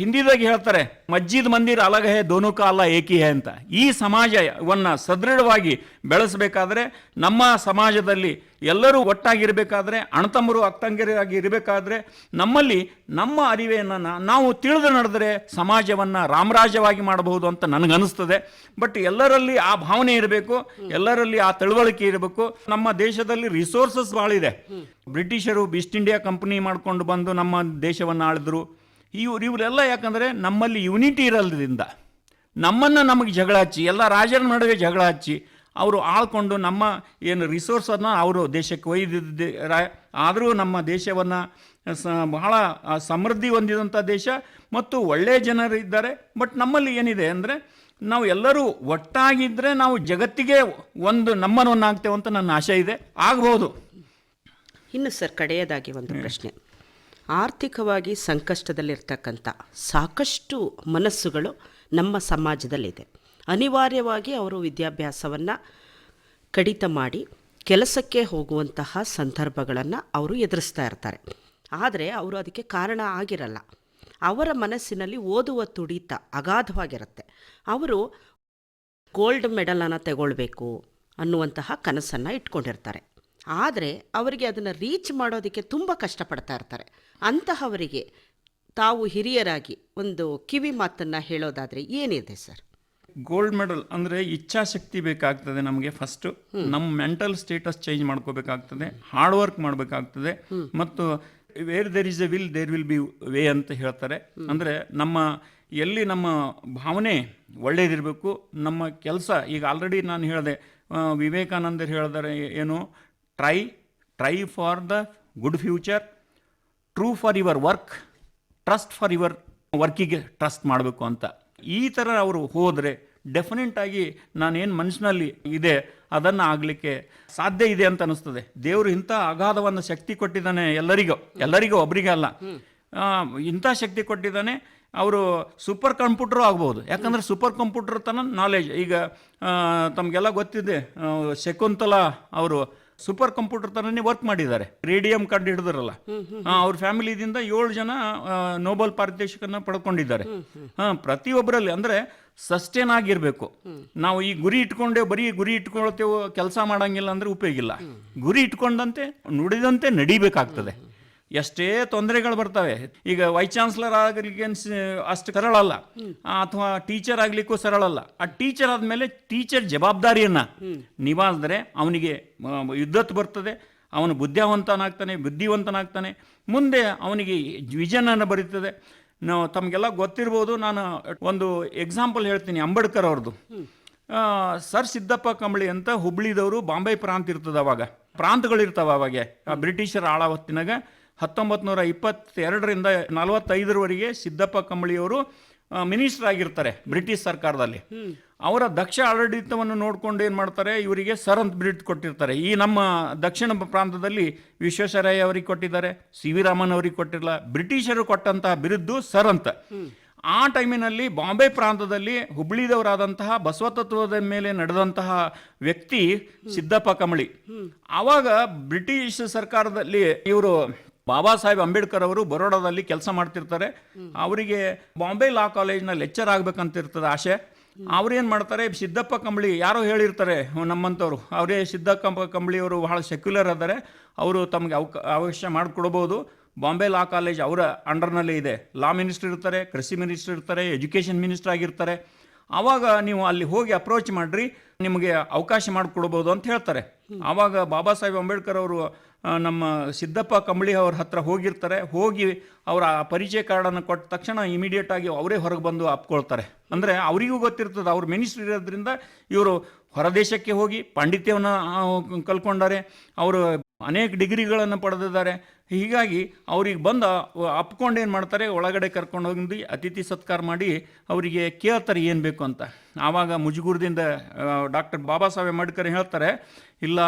ಹಿಂದಿದಾಗ ಹೇಳ್ತಾರೆ, ಮಜ್ಜಿದ್ ಮಂದಿರ ಅಲಗ ಹೇ, ದೋನು ಕಾಲ ಏಕಿ ಹೇ ಅಂತ. ಈ ಸಮಾಜವನ್ನು ಸದೃಢವಾಗಿ ಬೆಳೆಸಬೇಕಾದ್ರೆ, ನಮ್ಮ ಸಮಾಜದಲ್ಲಿ ಎಲ್ಲರೂ ಒಟ್ಟಾಗಿರಬೇಕಾದ್ರೆ, ಅಣತಮ್ಮರು ಅತ್ತಂಗಿರಾಗಿ ಇರಬೇಕಾದ್ರೆ, ನಮ್ಮಲ್ಲಿ ನಮ್ಮ ಅರಿವೆಯನ್ನು ನಾವು ತಿಳಿದು ನಡೆದರೆ ಸಮಾಜವನ್ನು ರಾಮರಾಜ್ಯವಾಗಿ ಮಾಡಬಹುದು ಅಂತ ನನಗನ್ನಿಸ್ತದೆ ಬಟ್ ಎಲ್ಲರಲ್ಲಿ ಆ ಭಾವನೆ ಇರಬೇಕು, ಎಲ್ಲರಲ್ಲಿ ಆ ತಿಳುವಳಿಕೆ ಇರಬೇಕು. ನಮ್ಮ ದೇಶದಲ್ಲಿ ರಿಸೋರ್ಸಸ್ ಭಾಳ ಇದೆ ಬ್ರಿಟಿಷರು ಈಸ್ಟ್ ಇಂಡಿಯಾ ಕಂಪನಿ ಮಾಡ್ಕೊಂಡು ಬಂದು ನಮ್ಮ ದೇಶವನ್ನು ಆಳಿದ್ರು. ಇವ್ರು ಇವರೆಲ್ಲ ಯಾಕಂದರೆ ನಮ್ಮಲ್ಲಿ ಯುನಿಟಿ ಇರೋದ್ರಿಂದ ನಮ್ಮನ್ನು ನಮಗೆ ಜಗಳ ಹಚ್ಚಿ ಎಲ್ಲ ರಾಜರ ನಡುವೆ ಜಗಳ ಹಚ್ಚಿ ಅವರು ಆಳ್ಕೊಂಡು ನಮ್ಮ ಏನು ರಿಸೋರ್ಸನ್ನು ಅವರು ದೇಶಕ್ಕೆ ಒಯ್ದಿದ್ದ ಆದರೂ ನಮ್ಮ ದೇಶವನ್ನು ಸ ಬಹಳ ಸಮೃದ್ಧಿ ಹೊಂದಿದಂಥ ದೇಶ ಮತ್ತು ಒಳ್ಳೆಯ ಜನರು ಇದ್ದಾರೆ. ಬಟ್ ನಮ್ಮಲ್ಲಿ ಏನಿದೆ ಅಂದರೆ ನಾವು ಎಲ್ಲರೂ ಒಟ್ಟಾಗಿದ್ದರೆ ನಾವು ಜಗತ್ತಿಗೆ ಒಂದು ನಮ್ಮನೊನ್ನಾಗ್ತೇವೆ ಅಂತ ನನ್ನ ಆಶೆ ಇದೆ. ಆಗ್ಬೋದು. ಇನ್ನು ಸರ್ ಕಡೆಯದಾಗಿ ಒಂದು ಪ್ರಶ್ನೆ. ಆರ್ಥಿಕವಾಗಿ ಸಂಕಷ್ಟದಲ್ಲಿರ್ತಕ್ಕಂಥ ಸಾಕಷ್ಟು ಮನಸ್ಸುಗಳು ನಮ್ಮ ಸಮಾಜದಲ್ಲಿದೆ. ಅನಿವಾರ್ಯವಾಗಿ ಅವರು ವಿದ್ಯಾಭ್ಯಾಸವನ್ನು ಕಡಿತ ಮಾಡಿ ಕೆಲಸಕ್ಕೆ ಹೋಗುವಂತಹ ಸಂದರ್ಭಗಳನ್ನು ಅವರು ಎದುರಿಸ್ತಾ ಇರ್ತಾರೆ. ಆದರೆ ಅವರು ಅದಕ್ಕೆ ಕಾರಣ ಆಗಿರಲ್ಲ. ಅವರ ಮನಸ್ಸಿನಲ್ಲಿ ಓದುವ ತುಡಿತ ಅಗಾಧವಾಗಿರುತ್ತೆ. ಅವರು ಗೋಲ್ಡ್ ಮೆಡಲನ್ನು ತಗೊಳ್ಬೇಕು ಅನ್ನುವಂತಹ ಕನಸನ್ನು ಇಟ್ಕೊಂಡಿರ್ತಾರೆ. ಆದರೆ ಅವರಿಗೆ ಅದನ್ನು ರೀಚ್ ಮಾಡೋದಕ್ಕೆ ತುಂಬ ಕಷ್ಟಪಡ್ತಾ ಇರ್ತಾರೆ. ಅಂತಹವರಿಗೆ ತಾವು ಹಿರಿಯರಾಗಿ ಒಂದು ಕಿವಿ ಮಾತನ್ನು ಹೇಳೋದಾದರೆ ಏನಿದೆ ಸರ್? ಗೋಲ್ಡ್ ಮೆಡಲ್ ಅಂದರೆ ಇಚ್ಛಾಶಕ್ತಿ ಬೇಕಾಗ್ತದೆ ನಮಗೆ ಫಸ್ಟು ನಮ್ಮ ಮೆಂಟಲ್ ಸ್ಟೇಟಸ್ ಚೇಂಜ್ ಮಾಡ್ಕೋಬೇಕಾಗ್ತದೆ ಹಾರ್ಡ್ ವರ್ಕ್ ಮಾಡಬೇಕಾಗ್ತದೆ ಮತ್ತು where there is a will there will be way ಅಂತ ಹೇಳ್ತಾರೆ. ಅಂದರೆ ನಮ್ಮ ಎಲ್ಲಿ ನಮ್ಮ ಭಾವನೆ ಒಳ್ಳೆಯದಿರಬೇಕು ನಮ್ಮ ಕೆಲಸ ಈಗ ಆಲ್ರೆಡಿ ನಾನು ಹೇಳಿದೆ ವಿವೇಕಾನಂದರು ಹೇಳಿದರೆ ಏನು try try for the good future true for your work trust for your ವರ್ಕಿಗೆ trust ಮಾಡಬೇಕು ಅಂತ. ಈ ಥರ ಅವರು ಹೋದರೆ ಡೆಫಿನೆಂಟಾಗಿ ನಾನೇನು ಮನಸ್ಸಿನಲ್ಲಿ ಇದೆ, ಅದನ್ನು ಆಗಲಿಕ್ಕೆ ಸಾಧ್ಯ ಇದೆ ಅಂತ ಅನ್ನಿಸ್ತದೆ ದೇವರು ಇಂಥ ಅಗಾಧವನ್ನು ಶಕ್ತಿ ಕೊಟ್ಟಿದ್ದಾನೆ ಎಲ್ಲರಿಗೂ. ಎಲ್ಲರಿಗೂ ಒಬ್ಬರಿಗೆ ಅಲ್ಲ. ಇಂಥ ಶಕ್ತಿ ಕೊಟ್ಟಿದ್ದಾನೆ, ಅವರು ಸೂಪರ್ ಕಂಪ್ಯೂಟರು ಆಗ್ಬೋದು. ಯಾಕಂದರೆ ಸೂಪರ್ ಕಂಪ್ಯೂಟರ್ ತನ ನಾಲೆಜ್ ಈಗ ತಮಗೆಲ್ಲ ಗೊತ್ತಿದೆ ಶಕುಂತಲಾ ಅವರು ಸೂಪರ್ ಕಂಪ್ಯೂಟರ್ ಥರನೇ ವರ್ಕ್ ಮಾಡಿದ್ದಾರೆ. ರೇಡಿಯಂ ಕಂಡು ಹಿಡಿದ್ರಲ್ಲ. ಅವ್ರ ಫ್ಯಾಮಿಲಿದಿಂದ ಏಳು ಜನ ನೋಬಲ್ ಪಾರಿತೋಷಿಕನ ಪಡ್ಕೊಂಡಿದ್ದಾರೆ. ಹಾಂ, ಪ್ರತಿಯೊಬ್ಬರಲ್ಲಿ ಅಂದರೆ ಸಸ್ಟೇನ್ ಆಗಿರಬೇಕು. ನಾವು ಈ ಗುರಿ ಇಟ್ಕೊಂಡೆ ಬರೀ ಗುರಿ ಇಟ್ಕೊಳ್ತೇವೆ, ಕೆಲಸ ಮಾಡಂಗಿಲ್ಲ ಅಂದ್ರೆ ಉಪಯೋಗಿಲ್ಲ ಗುರಿ ಇಟ್ಕೊಂಡಂತೆ, ನುಡಿದಂತೆ ನಡಿಬೇಕಾಗ್ತದೆ. ಎಷ್ಟೇ ತೊಂದರೆಗಳು ಬರ್ತವೆ. ಈಗ ವೈಸ್ ಚಾನ್ಸಲರ್ ಆಗಲಿಕ್ಕೆ ಅಷ್ಟು ಸರಳ ಅಲ್ಲ ಅಥವಾ ಟೀಚರ್ ಆಗಲಿಕ್ಕೂ ಸರಳ ಅಲ್ಲ ಆ ಟೀಚರ್ ಆದಮೇಲೆ ಟೀಚರ್ ಜವಾಬ್ದಾರಿಯನ್ನು ನಿಭಾಯಿಸಿದ್ರೆ ಅವನಿಗೆ ಯುದ್ಧತ್ ಬರ್ತದೆ. ಅವನು ಬುದ್ಧಿವಂತನಾಗ್ತಾನೆ ಬುದ್ಧಿವಂತನಾಗ್ತಾನೆ. ಮುಂದೆ ಅವನಿಗೆ ವಿಜನನ್ನು ಬರೀತದೆ. ನಾವು ತಮಗೆಲ್ಲ ಗೊತ್ತಿರ್ಬೋದು ನಾನು ಒಂದು ಎಕ್ಸಾಂಪಲ್ ಹೇಳ್ತೀನಿ ಅಂಬೇಡ್ಕರ್ ಅವ್ರದ್ದು. ಸರ್ ಸಿದ್ದಪ್ಪ ಕಂಬಳಿ ಅಂತ ಹುಬ್ಳಿದವರು ಬಾಂಬೆ ಪ್ರಾಂತ ಇರ್ತದೆ ಅವಾಗ. ಪ್ರಾಂತಗಳಿರ್ತಾವೆ ಅವಾಗೆ. ಆ ಬ್ರಿಟಿಷರ ಆಳವತ್ತಿನಾಗ ಹತ್ತೊಂಬತ್ತು ನೂರ ಇಪ್ಪತ್ತೆರಡರಿಂದ ನಲವತ್ತೈದರವರೆಗೆ ಸಿದ್ದಪ್ಪ ಕಂಬಳಿಯವರು ಮಿನಿಸ್ಟರ್ ಆಗಿರ್ತಾರೆ ಬ್ರಿಟಿಷ್ ಸರ್ಕಾರದಲ್ಲಿ. ಅವರ ದಕ್ಷ ಆಡಳಿತವನ್ನು ನೋಡಿಕೊಂಡು ಏನು ಮಾಡ್ತಾರೆ ಇವರಿಗೆ ಸರ್ ಅಂತ ಬ್ರಿಟ್ ಕೊಟ್ಟಿರ್ತಾರೆ. ಈ ನಮ್ಮ ದಕ್ಷಿಣ ಪ್ರಾಂತದಲ್ಲಿ ವಿಶ್ವೇಶ್ವರಯ್ಯ ಅವರಿಗೆ ಕೊಟ್ಟಿದ್ದಾರೆ ಸಿ ವಿ ರಾಮನ್ ಅವರಿಗೆ ಕೊಟ್ಟಿರಲ್ಲ ಬ್ರಿಟಿಷರು ಕೊಟ್ಟಂತಹ ಬಿರುದ್ದು ಸರ್ ಅಂತ ಆ ಟೈಮಿನಲ್ಲಿ ಬಾಂಬೆ ಪ್ರಾಂತದಲ್ಲಿ ಹುಬ್ಳಿದವರಾದಂತಹ ಬಸವತತ್ವದ ಮೇಲೆ ನಡೆದಂತಹ ವ್ಯಕ್ತಿ ಸಿದ್ದಪ್ಪ ಕಮಳಿ ಆವಾಗ ಬ್ರಿಟಿಷ್ ಸರ್ಕಾರದಲ್ಲಿ ಇವರು ಬಾಬಾ ಸಾಹೇಬ್ ಅಂಬೇಡ್ಕರ್ ಅವರು ಬರೋಡಾದಲ್ಲಿ ಕೆಲಸ ಮಾಡ್ತಿರ್ತಾರೆ. ಅವರಿಗೆ ಬಾಂಬೆ ಲಾ ಕಾಲೇಜ್ನ ಲೆಕ್ಚರ್ ಆಗ್ಬೇಕಂತ ಇರ್ತದೆ ಆಸೆ ಅವ್ರೇನು ಮಾಡ್ತಾರೆ, ಸಿದ್ದಪ್ಪ ಕಂಬಳಿ ಯಾರೋ ಹೇಳಿರ್ತಾರೆ ನಮ್ಮಂಥವ್ರು ಅವರೇ ಸಿದ್ದಪ್ಪ ಕಂಬಳಿಯವರು ಬಹಳ ಸೆಕ್ಯುಲರ್ ಅದಾರೆ ಅವರು ತಮಗೆ ಅವಕ ಅವಶ್ಯ ಮಾಡಿಕೊಡ್ಬೋದು. ಬಾಂಬೆ ಲಾ ಕಾಲೇಜ್ ಅವರ ಅಂಡರ್ನಲ್ಲಿ ಇದೆ. ಲಾ ಮಿನಿಸ್ಟರ್ ಇರ್ತಾರೆ, ಕೃಷಿ ಮಿನಿಸ್ಟರ್ ಇರ್ತಾರೆ, ಎಜುಕೇಷನ್ ಮಿನಿಸ್ಟರ್ ಆಗಿರ್ತಾರೆ. ಆವಾಗ ನೀವು ಅಲ್ಲಿ ಹೋಗಿ ಅಪ್ರೋಚ್ ಮಾಡ್ರಿ, ನಿಮಗೆ ಅವಕಾಶ ಮಾಡಿಕೊಡ್ಬೋದು ಅಂತ ಹೇಳ್ತಾರೆ. ಆವಾಗ ಬಾಬಾ ಸಾಹೇಬ್ ಅಂಬೇಡ್ಕರ್ ಅವರು ನಮ್ಮ ಸಿದ್ದಪ್ಪ ಕಂಬಳಿ ಅವ್ರ ಹತ್ರ ಹೋಗಿರ್ತಾರೆ. ಹೋಗಿ ಅವರ ಆ ಪರಿಚಯ ಕಾರ್ಡನ್ನು ಕೊಟ್ಟ ತಕ್ಷಣ ಇಮಿಡಿಯೇಟಾಗಿ ಅವರೇ ಹೊರಗೆ ಬಂದು ಅಪ್ಕೊಳ್ತಾರೆ ಅಂದರೆ ಅವರಿಗೂ ಗೊತ್ತಿರ್ತದೆ, ಅವ್ರ ಮಿನಿಸ್ಟ್ರ್ ಇರೋದ್ರಿಂದ ಇವರು ಹೊರದೇಶಕ್ಕೆ ಹೋಗಿ ಪಾಂಡಿತ್ಯವನ್ನು ಕಲ್ಕೊಂಡಾರೆ, ಅವರು ಅನೇಕ ಡಿಗ್ರಿಗಳನ್ನು ಪಡೆದಿದ್ದಾರೆ. ಹೀಗಾಗಿ ಅವ್ರಿಗೆ ಬಂದು ಅಪ್ಕೊಂಡು ಏನು ಮಾಡ್ತಾರೆ, ಒಳಗಡೆ ಕರ್ಕೊಂಡು ಹೋಗಿ ಅತಿಥಿ ಸತ್ಕಾರ ಮಾಡಿ ಅವರಿಗೆ ಕೇಳ್ತಾರೆ ಏನು ಬೇಕು ಅಂತ. ಆವಾಗ ಮುಜುಗುರದಿಂದ ಡಾಕ್ಟರ್ ಬಾಬಾ ಸಾಹೇಬ್ ಅಂಬೇಡ್ಕರ್ ಹೇಳ್ತಾರೆ, ಇಲ್ಲ,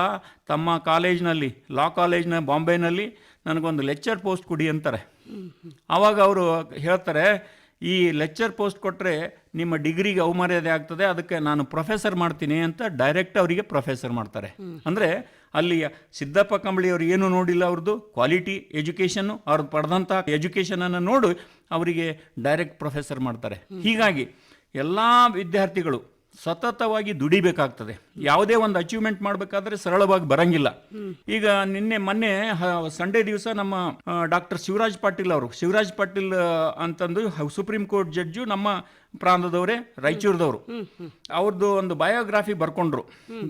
ತಮ್ಮ ಕಾಲೇಜ್ನಲ್ಲಿ ಲಾ ಕಾಲೇಜ್ನ ಬಾಂಬೆನಲ್ಲಿ ನನಗೊಂದು ಲೆಕ್ಚರ್ ಪೋಸ್ಟ್ ಕೊಡಿ ಅಂತಾರೆ. ಆವಾಗ ಅವರು ಹೇಳ್ತಾರೆ, ಈ ಲೆಕ್ಚರ್ ಪೋಸ್ಟ್ ಕೊಟ್ಟರೆ ನಿಮ್ಮ ಡಿಗ್ರಿಗೆ ಅವಮರ್ಯಾದೆ ಆಗ್ತದೆ, ಅದಕ್ಕೆ ನಾನು ಪ್ರೊಫೆಸರ್ ಮಾಡ್ತೀನಿ ಅಂತ ಡೈರೆಕ್ಟ್ ಅವರಿಗೆ ಪ್ರೊಫೆಸರ್ ಮಾಡ್ತಾರೆ. ಅಂದರೆ ಅಲ್ಲಿ ಸಿದ್ದಪ್ಪ ಕಂಬಳಿ ಅವರು ಏನು ನೋಡಿಲ್ಲ ಅವ್ರದ್ದು? ಕ್ವಾಲಿಟಿ ಎಜುಕೇಷನ್ನು ಅವ್ರು ಪಡೆದಂಥ ಎಜುಕೇಷನನ್ನು ನೋಡಿ ಅವರಿಗೆ ಡೈರೆಕ್ಟ್ ಪ್ರೊಫೆಸರ್ ಮಾಡ್ತಾರೆ. ಹೀಗಾಗಿ ಎಲ್ಲ ವಿದ್ಯಾರ್ಥಿಗಳು ಸತತವಾಗಿ ದುಡಿಬೇಕಾಗ್ತದೆ. ಯಾವುದೇ ಒಂದು ಅಚೀವ್ಮೆಂಟ್ ಮಾಡಬೇಕಾದ್ರೆ ಸರಳವಾಗಿ ಬರಂಗಿಲ್ಲ. ಈಗ ನಿನ್ನೆ, ಮೊನ್ನೆ ಸಂಡೇ ದಿವಸ ನಮ್ಮ ಡಾಕ್ಟರ್ ಶಿವರಾಜ್ ಪಾಟೀಲ್ ಅವರು, ಶಿವರಾಜ್ ಪಾಟೀಲ್ ಅಂತಂದು ಸುಪ್ರೀಂ ಕೋರ್ಟ್ ಜಡ್ಜು ನಮ್ಮ ಪ್ರಾಂತದವರೇ, ರಾಯಚೂರದವರು. ಅವ್ರದ್ದು ಒಂದು ಬಯೋಗ್ರಾಫಿ ಬರ್ಕೊಂಡ್ರು.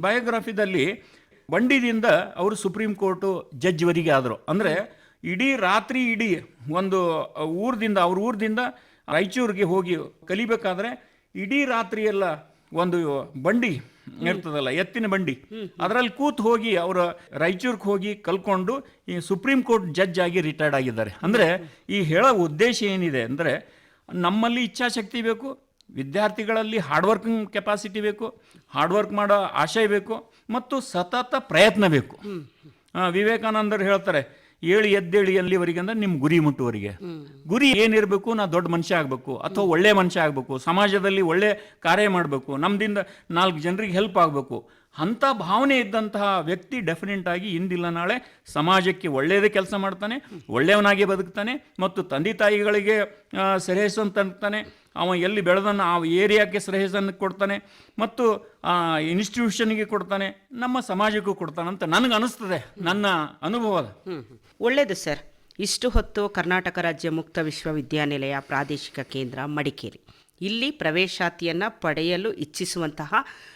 ಬಯೋಗ್ರಾಫಿದಲ್ಲಿ ಬಂಡಿದಿಂದ ಅವರು ಸುಪ್ರೀಂ ಕೋರ್ಟು ಜಡ್ಜ್ವರಿಗೆ ಆದರು. ಅಂದರೆ ಇಡೀ ರಾತ್ರಿ ಇಡೀ ಒಂದು ಊರದಿಂದ, ಅವ್ರ ಊರದಿಂದ ರಾಯಚೂರಿಗೆ ಹೋಗಿ ಕಲಿಬೇಕಾದ್ರೆ ಇಡೀ ರಾತ್ರಿ ಎಲ್ಲ ಒಂದು ಬಂಡಿ ಇರ್ತದಲ್ಲ, ಎತ್ತಿನ ಬಂಡಿ. ಅದರಲ್ಲಿ ಕೂತ್ ಹೋಗಿ ಅವರ ರಾಯಚೂರ್ಗೆ ಹೋಗಿ ಕಲ್ಕೊಂಡು ಈ ಸುಪ್ರೀಂ ಕೋರ್ಟ್ ಜಡ್ಜ್ ಆಗಿ ರಿಟೈರ್ಡ್ ಆಗಿದ್ದಾರೆ. ಅಂದರೆ ಈ ಹೇಳೋ ಉದ್ದೇಶ ಏನಿದೆ ಅಂದರೆ ನಮ್ಮಲ್ಲಿ ಇಚ್ಛಾಶಕ್ತಿ ಬೇಕು, ವಿದ್ಯಾರ್ಥಿಗಳಲ್ಲಿ ಹಾರ್ಡ್ ವರ್ಕಿಂಗ್ ಕೆಪಾಸಿಟಿ ಬೇಕು ಹಾರ್ಡ್ ವರ್ಕ್ ಮಾಡೋ ಆಶಯ ಬೇಕು, ಮತ್ತು ಸತತ ಪ್ರಯತ್ನ ಬೇಕು. ವಿವೇಕಾನಂದರು ಹೇಳ್ತಾರೆ ಏಳಿ ಎದ್ದೇಳಿ ಎಲ್ಲಿವರೆಗೆ ಅಂದ್ರೆ ನಿಮ್ಮ ಗುರಿ ಮುಟ್ಟುವರಿಗೆ ಗುರಿ ಏನಿರಬೇಕು ನಾ ದೊಡ್ಡ ಮನುಷ್ಯ ಆಗಬೇಕು ಅಥವಾ ಒಳ್ಳೆ ಮನುಷ್ಯ ಆಗಬೇಕು, ಸಮಾಜದಲ್ಲಿ ಒಳ್ಳೆ ಕಾರ್ಯ ಮಾಡಬೇಕು, ನಮ್ದಿಂದ ನಾಲ್ಕು ಜನರಿಗೆ ಹೆಲ್ಪ್ ಆಗಬೇಕು. ಅಂಥ ಭಾವನೆ ಇದ್ದಂತಹ ವ್ಯಕ್ತಿ ಡೆಫಿನೆಟ್ ಆಗಿ ಇಂದಿಲ್ಲ ನಾಳೆ ಸಮಾಜಕ್ಕೆ ಒಳ್ಳೆಯದೇ ಕೆಲಸ ಮಾಡ್ತಾನೆ, ಒಳ್ಳೆಯವನಾಗಿ ಬದುಕ್ತಾನೆ ಮತ್ತು ತಂದೆ ತಾಯಿಗಳಿಗೆ ಸೆರೆಹಿಸುವಂತಾನೆ ಅವ ಎಲ್ಲಿ ಬೆಳೆದನ್ನ ಆ ಏರಿಯಾಕ್ಕೆ ಶ್ರೇಯಸ್ಸನ್ನು ಕೊಡ್ತಾನೆ ಮತ್ತು ಆ ಇನ್ಸ್ಟಿಟ್ಯೂಷನ್ಗೆ ಕೊಡ್ತಾನೆ, ನಮ್ಮ ಸಮಾಜಕ್ಕೂ ಕೊಡ್ತಾನೆ ಅಂತ ನನಗೆ ಅನಿಸ್ತದೆ ನನ್ನ ಅನುಭವ. ಒಳ್ಳೆಯದು ಸರ್. ಇಷ್ಟು ಹೊತ್ತು ಕರ್ನಾಟಕ ರಾಜ್ಯ ಮುಕ್ತ ವಿಶ್ವವಿದ್ಯಾನಿಲಯ ಪ್ರಾದೇಶಿಕ ಕೇಂದ್ರ ಮಡಿಕೇರಿ. ಇಲ್ಲಿ ಪ್ರವೇಶಾತಿಯನ್ನು ಪಡೆಯಲು ಇಚ್ಛಿಸುವಂತಹ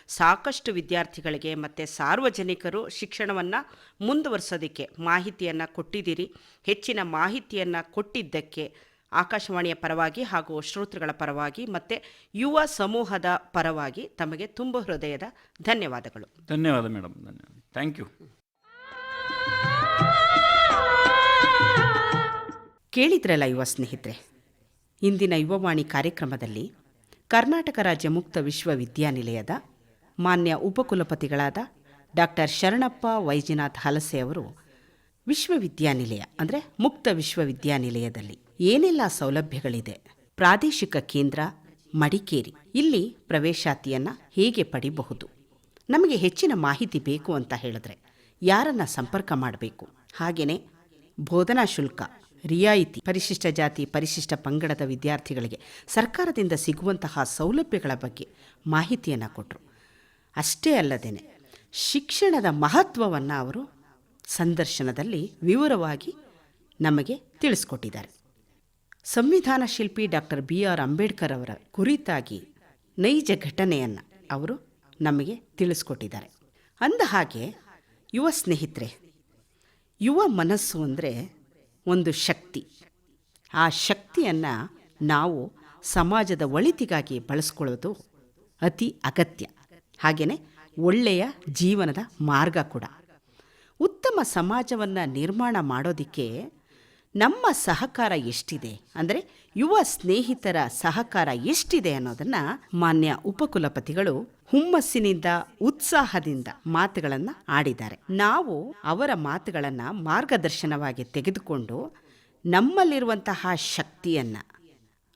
ಸಾಕಷ್ಟು ವಿದ್ಯಾರ್ಥಿಗಳಿಗೆ ಮತ್ತು ಸಾರ್ವಜನಿಕರು ಶಿಕ್ಷಣವನ್ನು ಮುಂದುವರಿಸೋದಕ್ಕೆ ಮಾಹಿತಿಯನ್ನು ಕೊಟ್ಟಿದ್ದೀರಿ. ಹೆಚ್ಚಿನ ಮಾಹಿತಿಯನ್ನು ಕೊಟ್ಟಿದ್ದಕ್ಕೆ ಆಕಾಶವಾಣಿಯ ಪರವಾಗಿ ಹಾಗೂ ಶ್ರೋತೃಗಳ ಪರವಾಗಿ ಮತ್ತು ಯುವ ಸಮೂಹದ ಪರವಾಗಿ ತಮಗೆ ತುಂಬ ಹೃದಯದ ಧನ್ಯವಾದಗಳು. ಧನ್ಯವಾದ ಮೇಡಮ್ ಧನ್ಯವಾದ. ಥ್ಯಾಂಕ್ ಯು ಕೇಳಿದ್ರಲ್ಲ ಯುವ ಸ್ನೇಹಿತರೆ ಇಂದಿನ ಯುವವಾಣಿ ಕಾರ್ಯಕ್ರಮದಲ್ಲಿ ಕರ್ನಾಟಕ ರಾಜ್ಯ ಮುಕ್ತ ವಿಶ್ವವಿದ್ಯಾನಿಲಯದ ಮಾನ್ಯ ಉಪಕುಲಪತಿಗಳಾದ ಡಾಕ್ಟರ್ ಶರಣಪ್ಪ ವೈಜನಾಥ್ ಹಲಸೆ ಅವರು ವಿಶ್ವವಿದ್ಯಾನಿಲಯ ಅಂದರೆ ಮುಕ್ತ ವಿಶ್ವವಿದ್ಯಾನಿಲಯದಲ್ಲಿ ಏನೆಲ್ಲ ಸೌಲಭ್ಯಗಳಿದೆ? ಪ್ರಾದೇಶಿಕ ಕೇಂದ್ರ, ಮಡಿಕೇರಿ. ಇಲ್ಲಿ ಪ್ರವೇಶಾತಿಯನ್ನು ಹೇಗೆ ಪಡಿಬಹುದು? ನಮಗೆ ಹೆಚ್ಚಿನ ಮಾಹಿತಿ ಬೇಕು ಅಂತ ಹೇಳಿದ್ರೆ ಯಾರನ್ನ ಸಂಪರ್ಕ ಮಾಡಬೇಕು? ಹಾಗೆಯೇ ಬೋಧನಾ ಶುಲ್ಕ, ರಿಯಾಯಿತಿ, ಪರಿಶಿಷ್ಟ ಜಾತಿ, ಪರಿಶಿಷ್ಟ ಪಂಗಡದ ವಿದ್ಯಾರ್ಥಿಗಳಿಗೆ ಸರ್ಕಾರದಿಂದ ಸಿಗುವಂತಹ ಸೌಲಭ್ಯಗಳ ಬಗ್ಗೆ ಮಾಹಿತಿಯನ್ನು ಕೊಟ್ಟರು ಅಷ್ಟೇ ಅಲ್ಲದೇನೆ ಶಿಕ್ಷಣದ ಮಹತ್ವವನ್ನು ಅವರು ಸಂದರ್ಶನದಲ್ಲಿ ವಿವರವಾಗಿ ನಮಗೆ ತಿಳಿಸ್ಕೊಟ್ಟಿದ್ದಾರೆ. ಸಂವಿಧಾನ ಶಿಲ್ಪಿ ಡಾಕ್ಟರ್ ಬಿ ಆರ್ ಅಂಬೇಡ್ಕರ್ ಅವರ ಕುರಿತಾಗಿ ನೈಜ ಘಟನೆಯನ್ನು ಅವರು ನಮಗೆ ತಿಳಿಸ್ಕೊಟ್ಟಿದ್ದಾರೆ. ಅಂದ ಹಾಗೆ ಯುವ ಸ್ನೇಹಿತರೆ, ಯುವ ಮನಸ್ಸು ಅಂದರೆ ಒಂದು ಶಕ್ತಿ. ಆ ಶಕ್ತಿಯನ್ನು ನಾವು ಸಮಾಜದ ಒಳಿತಿಗಾಗಿ ಬಳಸ್ಕೊಳ್ಳೋದು ಅತಿ ಅಗತ್ಯ. ಹಾಗೆಯೇ ಒಳ್ಳೆಯ ಜೀವನದ ಮಾರ್ಗ ಕೂಡ. ಉತ್ತಮ ಸಮಾಜವನ್ನು ನಿರ್ಮಾಣ ಮಾಡೋದಕ್ಕೆ ನಮ್ಮ ಸಹಕಾರ ಎಷ್ಟಿದೆ? ಅಂದರೆ ಯುವ ಸ್ನೇಹಿತರ ಸಹಕಾರ ಎಷ್ಟಿದೆ ಅನ್ನೋದನ್ನು ಮಾನ್ಯ ಉಪಕುಲಪತಿಗಳು ಹುಮ್ಮಸ್ಸಿನಿಂದ, ಉತ್ಸಾಹದಿಂದ ಮಾತುಗಳನ್ನು ಆಡಿದ್ದಾರೆ. ನಾವು ಅವರ ಮಾತುಗಳನ್ನು ಮಾರ್ಗದರ್ಶನವಾಗಿ ತೆಗೆದುಕೊಂಡು ನಮ್ಮಲ್ಲಿರುವಂತಹ ಶಕ್ತಿಯನ್ನು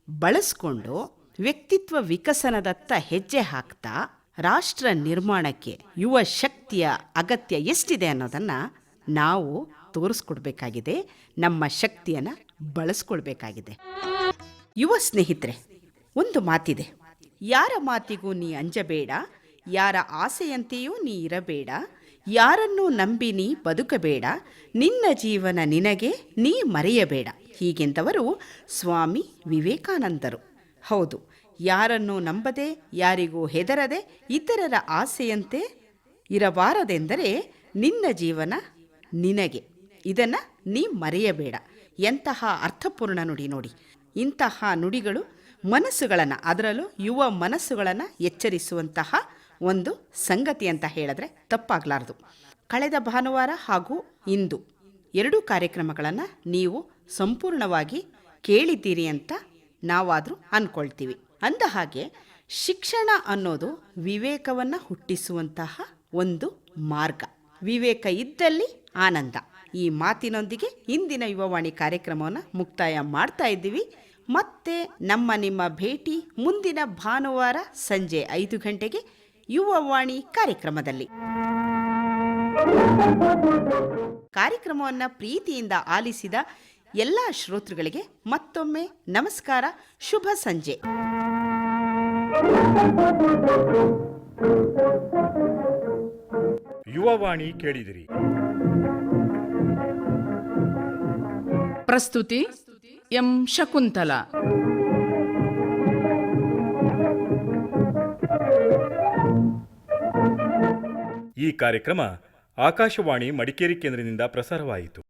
ಬಳಸ್ಕೊಂಡು ವ್ಯಕ್ತಿತ್ವ ವಿಕಸನದತ್ತ ಹೆಜ್ಜೆ ಹಾಕ್ತಾ ರಾಷ್ಟ್ರ ನಿರ್ಮಾಣಕ್ಕೆ ಯುವ ಶಕ್ತಿಯ ಅಗತ್ಯ ಎಷ್ಟಿದೆ ಅನ್ನೋದನ್ನು ನಾವು ತೋರಿಸ್ಕೊಡ್ಬೇಕಾಗಿದೆ, ನಮ್ಮ ಶಕ್ತಿಯನ್ನು ಬಳಸ್ಕೊಳ್ಬೇಕಾಗಿದೆ. ಯುವ ಸ್ನೇಹಿತರೆ, ಒಂದು ಮಾತಿದೆ. ಯಾರ ಮಾತಿಗೂ ನೀ ಅಂಜಬೇಡ, ಯಾರ ಆಸೆಯಂತೆಯೂ ನೀ ಇರಬೇಡ, ಯಾರನ್ನೂ ನಂಬಿ ನೀ ಬದುಕಬೇಡ, ನಿನ್ನ ಜೀವನ ನಿನಗೆ ನೀ ಮರೆಯಬೇಡ. ಹೀಗೆಂದವರು ಸ್ವಾಮಿ ವಿವೇಕಾನಂದರು. ಹೌದು, ಯಾರನ್ನೂ ನಂಬದೆ, ಯಾರಿಗೂ ಹೆದರದೆ, ಇತರರ ಆಸೆಯಂತೆ ಇರಬಾರದೆಂದರೆ ನಿನ್ನ ಜೀವನ ನಿನಗೆ. ಇದನ್ನು ನೀ ಮರೆಯಬೇಡ. ಎಂತಹ ಅರ್ಥಪೂರ್ಣ ನುಡಿ ನೋಡಿ. ಇಂತಹ ನುಡಿಗಳು ಮನಸ್ಸುಗಳನ್ನು, ಅದರಲ್ಲೂ ಯುವ ಮನಸ್ಸುಗಳನ್ನು ಎಚ್ಚರಿಸುವಂತಹ ಒಂದು ಸಂಗತಿ ಅಂತ ಹೇಳಿದ್ರೆ ತಪ್ಪಾಗಲಾರದು. ಕಳೆದ ಭಾನುವಾರ ಹಾಗೂ ಇಂದು ಎರಡೂ ಕಾರ್ಯಕ್ರಮಗಳನ್ನು ನೀವು ಸಂಪೂರ್ಣವಾಗಿ ಕೇಳಿದ್ದೀರಿ ಅಂತ ನಾವಾದರೂ ಅಂದ್ಕೊಳ್ತೀವಿ ಅಂದ ಹಾಗೆ ಶಿಕ್ಷಣ ಅನ್ನೋದು ವಿವೇಕವನ್ನು ಹುಟ್ಟಿಸುವಂತಹ ಒಂದು ಮಾರ್ಗ. ವಿವೇಕ ಇದ್ದಲ್ಲಿ ಆನಂದ. ಈ ಮಾತಿನೊಂದಿಗೆ ಇಂದಿನ ಯುವವಾಣಿ ಕಾರ್ಯಕ್ರಮವನ್ನು ಮುಕ್ತಾಯ ಮಾಡ್ತಾ ಇದ್ದೀವಿ. ಮತ್ತೆ ನಮ್ಮ ನಿಮ್ಮ ಭೇಟಿ ಮುಂದಿನ ಭಾನುವಾರ ಸಂಜೆ ಐದು ಗಂಟೆಗೆ ಯುವವಾಣಿ ಕಾರ್ಯಕ್ರಮದಲ್ಲಿ. ಕಾರ್ಯಕ್ರಮವನ್ನು ಪ್ರೀತಿಯಿಂದ ಆಲಿಸಿದ ಎಲ್ಲ ಶ್ರೋತೃಗಳಿಗೆ ಮತ್ತೊಮ್ಮೆ ನಮಸ್ಕಾರ, ಶುಭ ಸಂಜೆ. ಯುವವಾಣಿ ಕೇಳಿದಿರಿ. ಪ್ರಸ್ತುತಿ ಎಂ ಶಕುಂತಲಾ. ಈ ಕಾರ್ಯಕ್ರಮ ಆಕಾಶವಾಣಿ ಮಡಿಕೇರಿ ಕೇಂದ್ರದಿಂದ ಪ್ರಸಾರವಾಯಿತು.